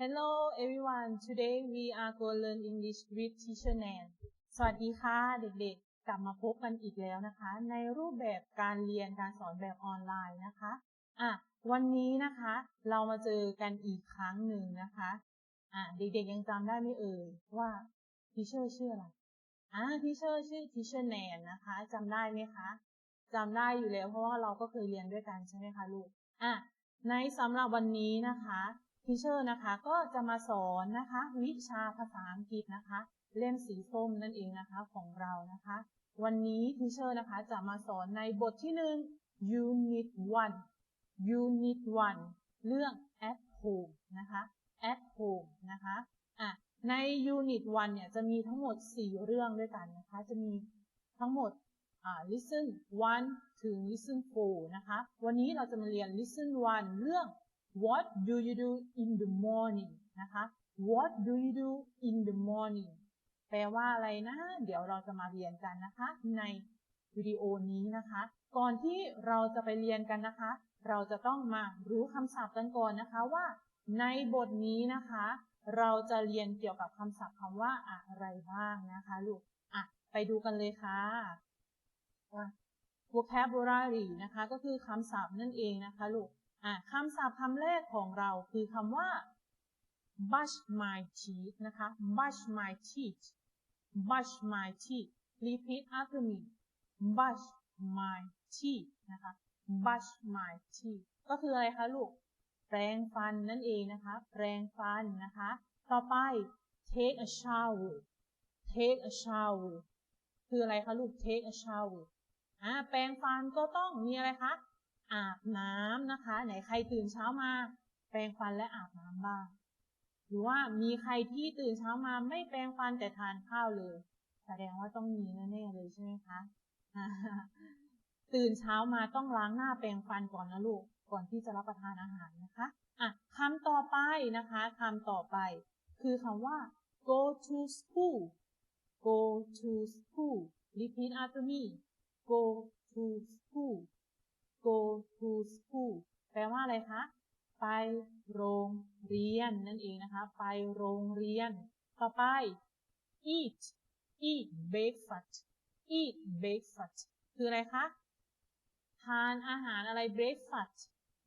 Hello everyone. Today we are going to learn English with Teacher Nan. สวัสดีค่ะ เด็กๆ กลับมาพบกันอีกแล้วนะคะ ในรูปแบบการเรียนการสอนแบบออนไลน์นะคะอะวันนี้นะคะ เรามาเจอกันอีกครั้งหนึ่งนะคะอะเด็กๆยังจำได้ไหมเอ่ยว่าทีเชอร์ชื่ออะไรอ่าทีเชอร์ชื่อทีเชอร์แนนนะคะจำได้ไหมคะจำได้อยู่แล้วเพราะว่าเราก็เคยเรียนด้วยกันใช่ไหมคะลูกอะในสำหรับวันนี้นะคะ ทีเชอร์นะคะก็จะมาสอนนะคะ วิชาภาษาอังกฤษนะคะ เล่มสีส้มนั่นเองนะคะของเรานะคะ วันนี้ทีเชอร์นะคะจะมาสอนในบทที่หนึ่ง Unit 1 Unit 1 เรื่อง at home นะคะ at home นะคะอะใน Unit 1 เนี่ยจะมีทั้งหมด 4 เรื่องด้วยกันนะคะ จะมีทั้งหมดอ่า listen 1 ถึง listen 4 นะคะ วันนี้เราจะมาเรียน listen 1 เรื่อง what do you do in the morning นะคะ what do you do in the morning แปลว่าอะไรนะ เดี๋ยวเราจะมาเรียนกันนะคะ ในวิดีโอนี้นะคะ ก่อนที่เราจะไปเรียนกันนะคะ เราจะต้องมารู้คำศัพท์กันก่อนนะคะว่า ในบทนี้นะคะ เราจะเรียนเกี่ยวกับคำศัพท์คำว่าอะไรบ้างนะคะลูกอะไปดูกันเลยค่ะว่า vocabulary นะคะ ก็คือคำศัพท์นั่นเองนะคะลูก อะคำศัพท์คำแรกของเราคือคำว่า brush my teeth นะคะ brush my teeth brush my teeth repeat after me brush my teeth นะคะ brush my teeth ก็คืออะไรคะลูก แปรงฟันนั่นเองนะคะ แปรงฟันนะคะ ต่อไป take a shower take a shower คืออะไรคะลูก take a shower อ่าแปรงฟันก็ต้องมีอะไรคะ อาบน้ำนะคะ ไหนใครตื่นเช้ามาแปรงฟันและอาบน้ำบ้าง หรือว่ามีใครที่ตื่นเช้ามาไม่แปรงฟันแต่ทานข้าวเลย แสดงว่าต้องมีแน่ๆเลยใช่ไหมคะตื่นเช้ามาต้องล้างหน้าแปรงฟันก่อนนะลูก ก่อนที่จะรับประทานอาหารนะคะอะคำต่อไปนะคะคำต่อไป คือคำว่า go to school go to school repeat after me go to school go to school แปลว่าอะไรคะ ไปโรงเรียนนั่นเองนะคะ ไปโรงเรียน ต่อไป eat eat breakfast eat breakfast คืออะไรคะ ทานอาหารอะไร breakfast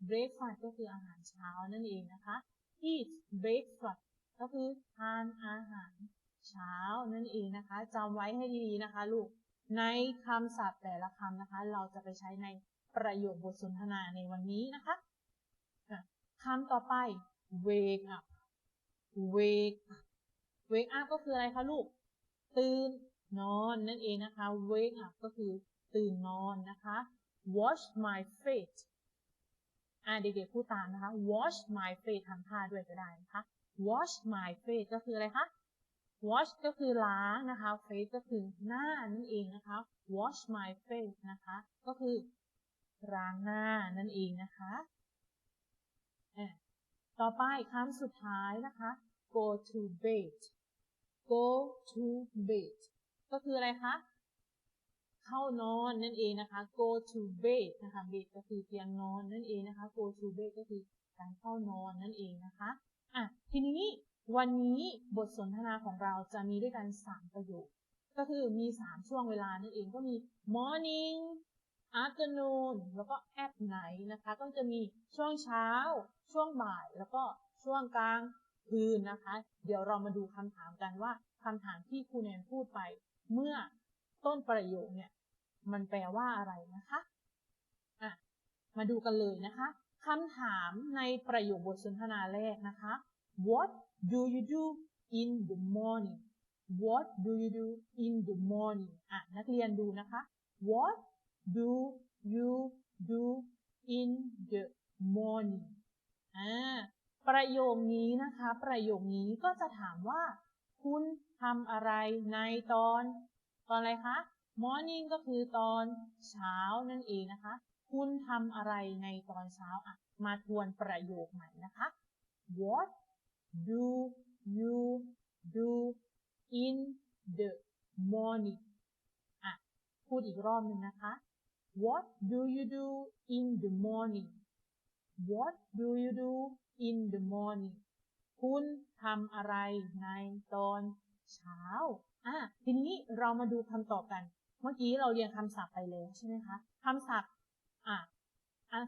breakfast ก็คืออาหารเช้านั่นเองนะคะ eat breakfast ก็คือทานอาหารเช้านั่นเองนะคะจำไว้ให้ดีๆนะคะลูก ในคำศัพท์แต่ละคำนะคะ เราจะไปใช้ใน ประโยคบทสนทนาในวันนี้นะคะคำต่อไป wake up wake wake up ก็คืออะไรคะลูก ตื่นนอนนั่นเองนะคะ wake up ก็คือตื่นนอนนะคะ wash my face อ่าเด็กๆพูดตามนะคะ wash my face ทำท่าด้วยก็ได้นะคะ wash my face ก็คืออะไรคะ wash ก็คือล้างนะคะ face ก็คือหน้านั่นเองนะคะ wash my face นะคะ ก็คือ ล้างหน้านั่นเองนะคะต่อไปคำสุดท้ายนะคะ go to bed go to bed ก็คืออะไรคะ เข้านอนนั่นเองนะคะ go to bed นะคะ bed ก็คือเตียงนอนนั่นเองนะคะ go to bed ก็คือการเข้านอนนั่นเองนะคะ อะ ทีนี้วันนี้บทสนทนาของเราจะมีด้วยกัน 3 ประโยค ก็คือมี 3 ช่วงเวลานั่นเองก็มี morning afternoon แล้วก็ at night นะคะ ก็จะมีช่วงเช้า ช่วงบ่าย แล้วก็ช่วงกลางคืนนะคะ เดี๋ยวเรามาดูคำถามกันว่าคำถามที่ครูแนนพูดไป เมื่อต้นประโยคเนี่ย มันแปลว่าอะไรนะคะอะมาดูกันเลยนะคะคำถามในประโยคบทสนทนาแรกนะคะ What do you do in the morning What do you do in the morning อะนักเรียนดูนะคะ What do you do in the morning อ่าประโยคนี้นะคะ ประโยคนี้ก็จะถามว่า คุณทำอะไรในตอน ตอนอะไรคะ morning ก็คือตอนเช้านั่นเองนะคะ คุณทำอะไรในตอนเช้าอะมาทวนประโยคใหม่นะคะ What do you do in the morning อะ พูดอีกรอบหนึ่งนะคะ What do you do in the morning What do you do in the morning คุณทำอะไรในตอนเช้าอะทีนี้เรามาดูคำตอบกัน เมื่อกี้เราเรียนคำศัพท์ไปแล้วใช่ไหมคะคำศัพท์อะ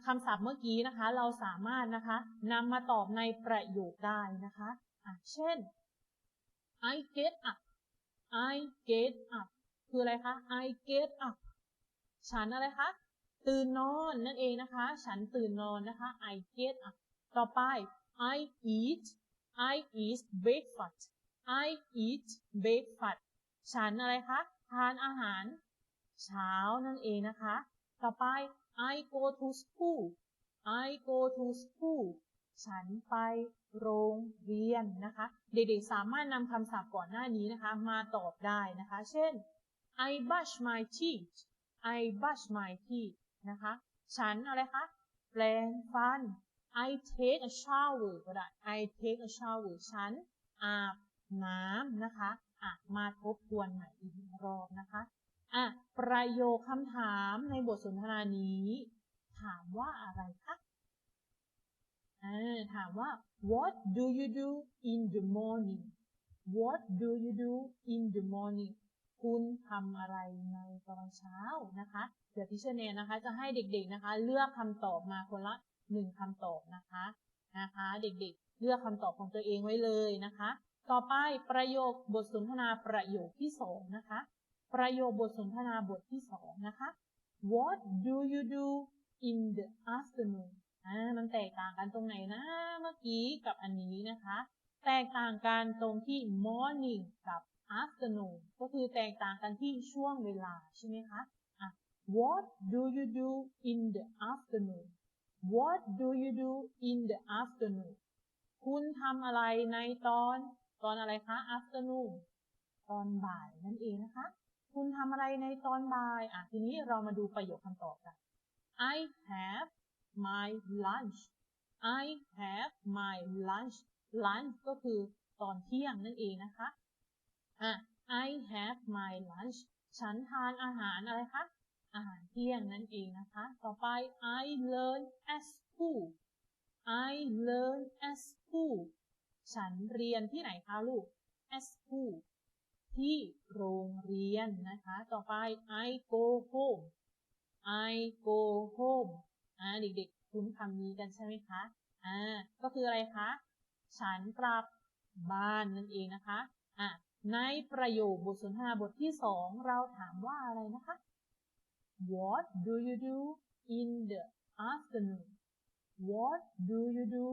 คำศัพท์เมื่อกี้นะคะ เราสามารถนะคะนำมาตอบในประโยคได้นะคะอะเช่น I get up I get up คืออะไรคะ I get up ฉันอะไรคะ ตื่นนอนนั่นเองนะคะ ฉันตื่นนอนนะคะ I get up ต่อไป I eat I eat breakfast I eat breakfast ฉันอะไรคะ ทานอาหาร เช้านั่นเองนะคะ ต่อไป I go to school I go to school ฉันไปโรงเรียนนะคะ เด็กๆสามารถนำคำศัพท์ก่อนหน้านี้นะคะ มาตอบได้นะคะ เช่น I brush my teeth I brush my teeth นะคะ ฉันอะไรคะ แปรงฟัน I take a shower ก็ได้ I take a shower ฉันอาบน้ำนะคะอะมาทบทวนใหม่อีกรอบนะคะอะประโยคคำถามในบทสนทนานี้ ถามว่าอะไรคะอ่าถามว่า what do you do in the morning what do you do in the morning คุณทำอะไรในตอนเช้านะคะ เดี๋ยวพิเชอร์แนนนะคะ จะให้เด็กๆนะคะ เลือกคำตอบมาคนละหนึ่งคำตอบนะคะนะคะ เด็กๆ เลือกคำตอบของตัวเองไว้เลยนะคะ ต่อไปประโยคบทสนทนาประโยคที่สองนะคะ ประโยคบทสนทนาบทที่สองนะคะ What do you do in the afternoon อ่ามันแตกต่างกันตรงไหนนะ เมื่อกี้กับอันนี้นะคะ แตกต่างกันตรงที่ morning กับ afternoon ก็คือแตกต่างกันที่ช่วงเวลาใช่ไหมคะอะ What do you do in the afternoon What do you do in the afternoon คุณทำอะไรในตอนตอนอะไรคะ afternoon ตอนบ่ายนั่นเองนะคะ คุณทำอะไรในตอนบ่ายอะทีนี้เรามาดูประโยคคำตอบกัน I have my lunch I have my lunch lunch ก็คือตอนเที่ยงนั่นเองนะคะ อะ I have my lunch ฉันทานอาหารอะไรคะ อาหารเที่ยงนั่นเองนะคะ ต่อไป I learn at school I learn at school ฉันเรียนที่ไหนคะลูก at school ที่โรงเรียนนะคะ ต่อไป I go home I go home อ่าเด็กๆ คุ้นคำนี้กันใช่ไหมคะ อ่า ก็คืออะไรคะ ฉันกลับบ้านนั่นเองนะคะ อะ ในประโยคบทสนทนาบทที่สองเราถามว่าอะไรนะคะ What do you do in the afternoon What do you do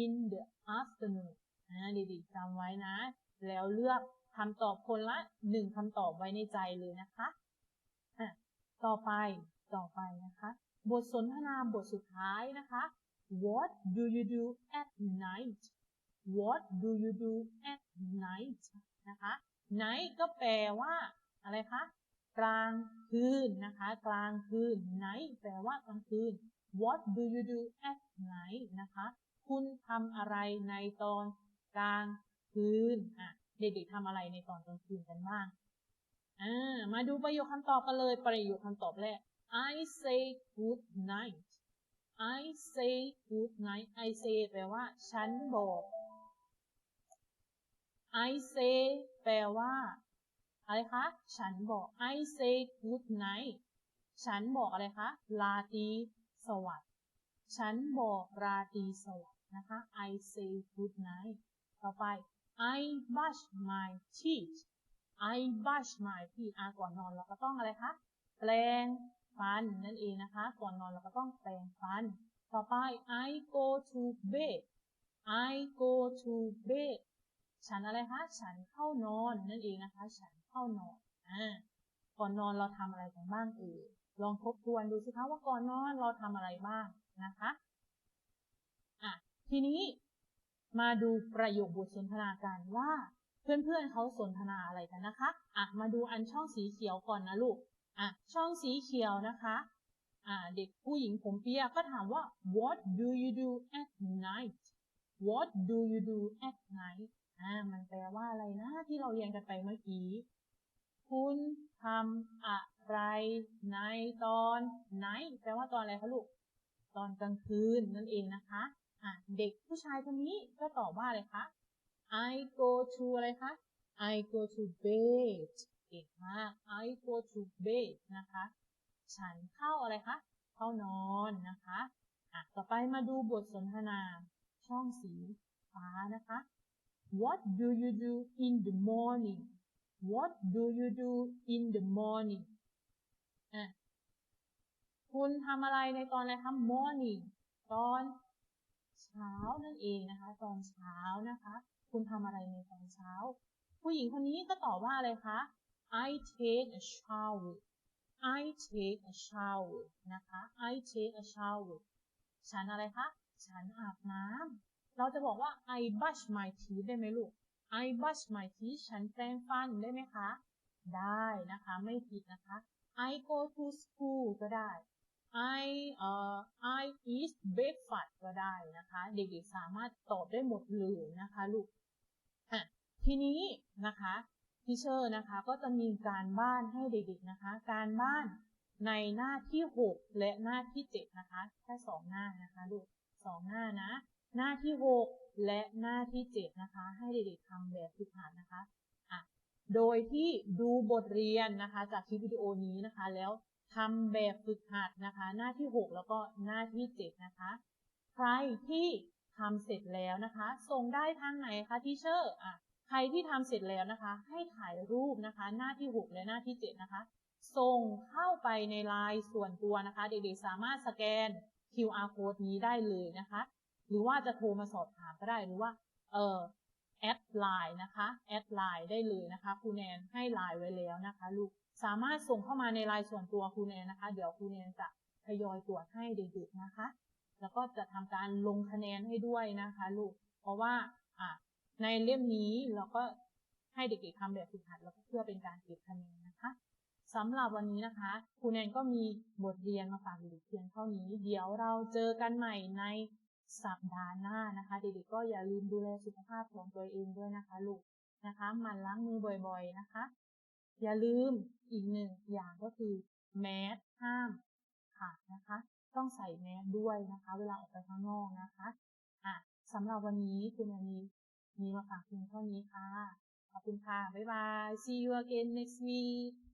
in the afternoon อ่าเด็กๆจำไว้นะ แล้วเลือกคำตอบคนละหนึ่งคำตอบไว้ในใจเลยนะคะอะต่อไปต่อไปนะคะ บทสนทนาบทสุดท้ายนะคะ What do you do at night What do you do at night นะคะ night ก็แปลว่าอะไรคะ กลางคืนนะคะ กลางคืน night แปลว่ากลางคืน What do you do at night นะคะ คุณทำอะไรในตอนกลางคืนอะเด็กๆทำอะไรในตอนกลางคืนกันบ้างอ่ามาดูประโยคคำตอบกันเลย ประโยคคำตอบแรก I say good night I say good night I say แปลว่า ฉันบอก I say แปลว่า อะไรคะ ฉันบอก I say good night ฉันบอกอะไรคะ ราตรีสวัสดิ์ ฉันบอกราตรีสวัสดิ์นะคะ I say good night ต่อไป I brush my teeth I brush my teeth อะก่อนนอนเราก็ต้องอะไรคะ แปรงฟันนั่นเองนะคะ ก่อนนอนเราก็ต้องแปรงฟัน ต่อไป I go to bed I go to bed ฉันอะไรคะ ฉันเข้านอนนั่นเองนะคะ ฉันเข้านอนอ่าก่อนนอนเราทำอะไรกันบ้างเอ่ยลองทบทวนดูสิคะว่าก่อนนอนเราทำอะไรบ้างนะคะอะทีนี้มาดูประโยคบทสนทนากันว่า เพื่อนๆเขาสนทนาอะไรกันนะคะอะมาดูอันช่องสีเขียวก่อนนะลูกอะช่องสีเขียวนะคะอ่าเด็กผู้หญิงผมเปียก็ถามว่า what do you do at night what do you do at night อ่า มันแปลว่าอะไรนะ ที่เราเรียนกันไปเมื่อกี้ คุณทำอะไรในตอนไหนแปลว่าตอนอะไรคะลูก ตอนกลางคืนนั่นเองนะคะ อะ เด็กผู้ชายคนนี้ก็ตอบว่าอะไรคะ I go to อะไรคะ I go to bed เก่งมาก I go to bed นะคะ ฉันเข้าอะไรคะ เข้านอนนะคะ อะ ต่อไปมาดูบทสนทนาช่องสีฟ้านะคะ What do you do in the morning What do you do in the morning อะคุณทำอะไรในตอนอะไรคะ morning ตอนเช้านั่นเองนะคะ ตอนเช้านะคะ คุณทำอะไรในตอนเช้า ผู้หญิงคนนี้ก็ตอบว่าอะไรคะ I take a shower I take a shower นะคะ I take a shower ฉันอะไรคะ ฉันอาบน้ำ เราจะบอกว่า I brush my teeth ได้ไหมลูก I brush my teeth ฉันแปรงฟันได้ไหมคะ ได้นะคะ ไม่ผิดนะคะ I go to school ก็ได้ I เอ่อ I eat breakfast ก็ได้นะคะ เด็กๆสามารถตอบได้หมดเลยนะคะลูกอะทีนี้นะคะทีเชอร์นะคะก็จะมีการบ้านให้เด็กๆนะคะ การบ้านในหน้าที่ 6 และหน้าที่ 7 นะคะ แค่สองหน้านะคะลูกสองหน้านะ หน้าที่ 6 และหน้าที่ 7 นะคะ ให้เด็กๆทำแบบฝึกหัดนะคะอะโดยที่ดูบทเรียนนะคะ จากคลิปวิดีโอนี้นะคะ แล้วทำแบบฝึกหัดนะคะ หน้าที่ 6 แล้วก็หน้าที่ 7 นะคะ ใครที่ทำเสร็จแล้วนะคะ ส่งได้ทางไหนคะทีเชอร์อะใครที่ทำเสร็จแล้วนะคะ ให้ถ่ายรูปนะคะ หน้าที่ 6 และหน้าที่ 7 นะคะ ส่งเข้าไปในไลน์ส่วนตัวนะคะ เด็กๆสามารถสแกน QR code นี้ได้เลยนะคะ หรือว่าจะโทรมาสอบถามก็ได้หรือว่า เออแอดไลน์นะคะแอดไลน์ได้เลยนะคะครูแนนให้ไลน์ไว้แล้วนะคะ ลูกสามารถส่งเข้ามาในไลน์ส่วนตัวครูแนนนะคะ เดี๋ยวครูแนนจะทยอยตรวจให้เด็กๆนะคะ แล้วก็จะทำการลงคะแนนให้ด้วยนะคะ ลูก เพราะว่าอะในเล่มนี้เราก็ให้เด็กๆทำแบบฝึกหัดแล้วก็เพื่อเป็นการเก็บคะแนนนะคะสำหรับวันนี้นะคะครูแนนก็มีบทเรียนมาฝากเด็กเพียงเท่านี้ เดี๋ยวเราเจอกันใหม่ใน สัปดาห์หน้านะคะ เด็กๆก็อย่าลืมดูแลสุขภาพของตัวเองด้วยนะคะลูกนะคะมันล้างมือบ่อยๆนะคะ อย่าลืมอีกหนึ่งอย่างก็คือแมสห้ามขาดนะคะ ต้องใส่แมสด้วยนะคะ เวลาออกไปข้างนอกนะคะอะสำหรับวันนี้คุณแนนมีมีมาฝากเพียงเท่านี้ค่ะ ขอบคุณค่ะ บ๊ายบาย see you again next week